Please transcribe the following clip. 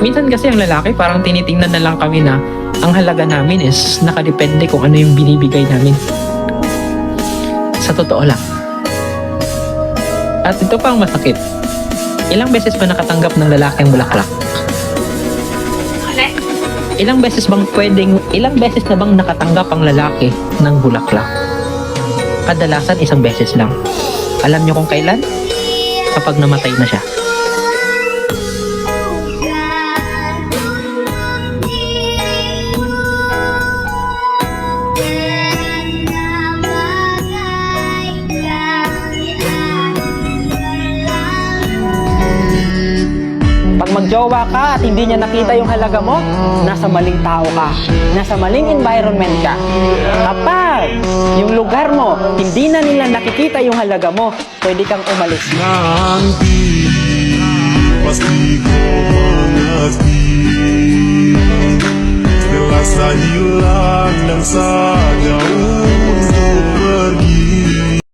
minsan kasi ang lalaki parang tinitingnan na lang kami na ang halaga namin is nakadepende kung ano yung binibigay namin. Sa totoo lang. At ito pa ang masakit. Ilang beses ba nakatanggap ng lalaki ang bulaklak? Ilang beses bang pwedeng, ilang beses na bang nakatanggap ang lalaki ng bulaklak? Kadalasan isang beses lang. Alam niyo kung kailan? Kapag namatay na siya. Pag magjowa ka at hindi niya nakita yung halaga mo, nasa maling tao ka. Nasa maling environment ka. Kapag yung lugar mo, hindi na nila nakikita yung halaga mo, pwede kang umalis. Nanti